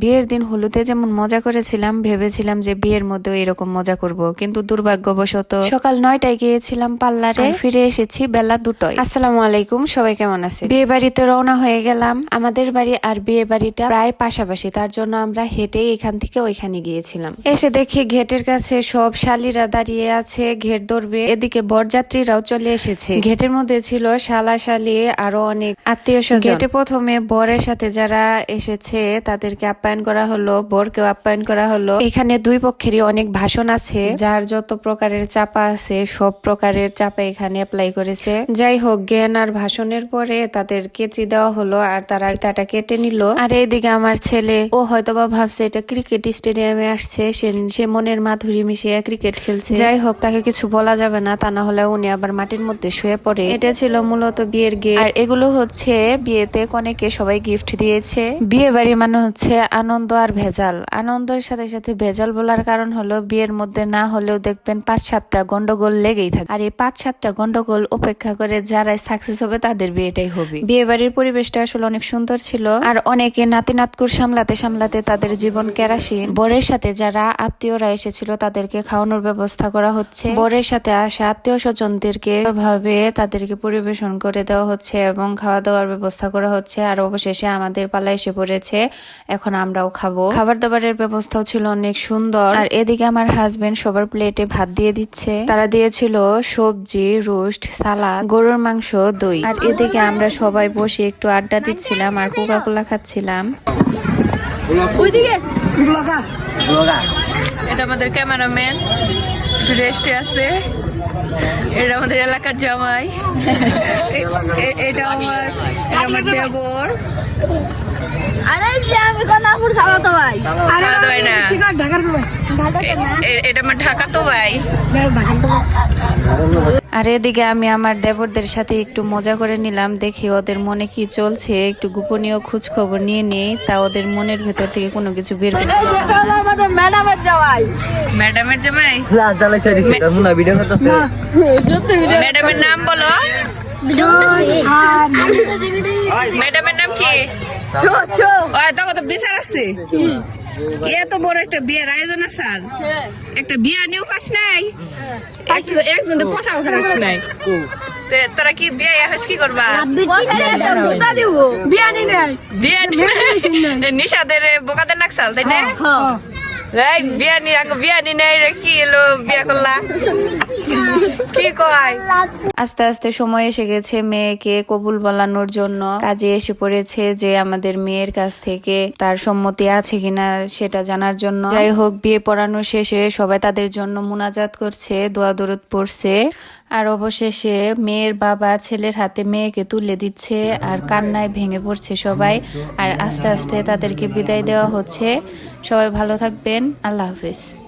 বিয়ের দিন হলুদে যেমন মজা করেছিলাম ভেবেছিলাম যে বিয়ের মধ্যেও এরকম মজা করব। কিন্তু দুর্ভাগ্যবশত সকাল নয়টায় গিয়েছিলাম পার্লারে। ফিরে এসেছি বেলা দুটোয়। আসসালামু আলাইকুম সবাই কেমন আছে বিয়ে বাড়িতে রওনা হয়ে গেলাম। আমাদের বাড়ি আর বিয়ে বাড়িটা প্রায় পাশাপাশি তার জন্য আমরা হেঁটেই এখান থেকে ওইখানে গিয়েছিলাম। এসে দেখি ঘেটের কাছে সব শালিরা দাঁড়িয়ে আছে ঘেট ধরবে। এদিকে বরযাত্রীরাও চলে এসেছে। ঘেটের মধ্যে ছিল শালা শালি আরও অনেক আত্মীয় স্বজন। ঘেটে প্রথমে বরের সাথে যারা এসেছে তাদেরকে আপ্যায়ন করা হলো, বরকেও আপ্যায়ন করা হলো। এখানে দুই পক্ষেরই অনেক ভাষণ আছে। যার যত প্রকারের চাপা আছে, সব প্রকারের চাপা এখানে অ্যাপ্লাই করেছে। যাই হোক, জ্ঞান আর ভাষণের পরে তাদের কেচি দেওয়া হলো আর তারা তাটা কেটে নিল। আর এইদিকে আমার ছেলে, ও হয়তোবা ভাবছে এটা ক্রিকেট স্টেডিয়ামে আসছে। সে সে মনের মাধুরী মিশিয়ে ক্রিকেট খেলছে। যাই হোক, তাকে কিছু বলা যাবে না, তা না হলে উনি আবার মাটির মধ্যে শুয়ে পড়ে। এটা ছিল মূলত বিয়ের গে আর এগুলো হচ্ছে বিয়েতে কনেকে সবাই গিফট দিয়েছে। বিয়ে বাড়ি মানে হচ্ছে আনন্দ আর ভেজাল। আনন্দের সাথে সাথে ভেজাল বলার কারণ হলো বিয়ের মধ্যে না হলেও দেখবেন পাঁচ সাতটা গন্ডগোল লেগেই থাকে। আর এই পাঁচ সাতটা গন্ডগোল উপেক্ষা করে যারাই সাকসেস হবে তাদের বিয়েটাই হবে। বিয়ে বাড়ির পরিবেশটা আসলে অনেক সুন্দর ছিল। আর অনেকে নাতি নাতকুর সামলাতে সামলাতে তাদের জীবন কেরাসিন বরের সাথে যারা আত্মীয়রা এসেছিল তাদেরকে খাওয়ানোর ব্যবস্থা করা হচ্ছে। বরের সাথে আসা আত্মীয় স্বজনদেরকে ভাবে তাদেরকে পরিবেশন করে দেওয়া হচ্ছে এবং খাওয়া দাওয়ার ব্যবস্থা করা হচ্ছে। আর অবশেষে আমাদের পালা এসে পড়েছে। এখন আমরাও খাব। খাবার দাবারের ব্যবস্থাও ছিল অনেক সুন্দর। আর এদিকে আমার হাজবেন্ড সবার প্লেটে ভাত দিয়ে দিচ্ছে। তারা দিয়েছিল সবজি রোস্ট সালাদ গরুর মাংস দই। আর এদিকে আমরা সবাই বসে একটু আড্ডা দিচ্ছিলাম আর কোকা কোলা খাচ্ছিলাম এটা আমাদের ক্যামেরাম্যান একটু রেস্টে আছে। এটা আমাদের এলাকার জামাই। এটা আমার এটা আমার দেবর আরে যে আমি কনাপুর না। এ- এটা আমার ঢাকা তো ভাই। আর এদিকে আমি আমার দেবরদের সাথে একটু মজা করে নিলাম। দেখি ওদের মনে কি চলছে একটু গোপনীয় খোঁজ খবর নিয়ে নেই তা ওদের মনের ভেতর থেকে কোনো কিছু বের জামাই। ম্যাডামের নাম বলো। ম্যাডামের নাম কি? ছো ছো ও তখন তো বিচার আছে। এত বড় একটা বিয়ের আয়োজন আছে আজ। একটা বিয়া নিয়েও পাস নাই। এক- একজনকে পটাও খারাপ নাই। তে তোরা কি বিয়ে এখন কি করবা? নিশাদের বোকাদের নাকসাল তাই না? হ্যাঁ এই বিয়া নি বিয়া নি নাই রে কি এলো বিয়া করলা? আস্তে আস্তে সময় এসে গেছে মেয়েকে কবুল বলানোর জন্য। কাজে এসে পড়েছে যে আমাদের মেয়ের কাছ থেকে তার সম্মতি আছে কিনা সেটা জানার জন্য। যাই হোক, বিয়ে পড়ানো শেষে সবাই তাদের জন্য মুনাজাত করছে, দোয়া দরদ পড়ছে। আর অবশেষে মেয়ের বাবা ছেলের হাতে মেয়েকে তুলে দিচ্ছে আর কান্নায় ভেঙে পড়ছে সবাই। আর আস্তে আস্তে তাদেরকে বিদায় দেওয়া হচ্ছে। সবাই ভালো থাকবেন। আল্লাহ হাফেজ।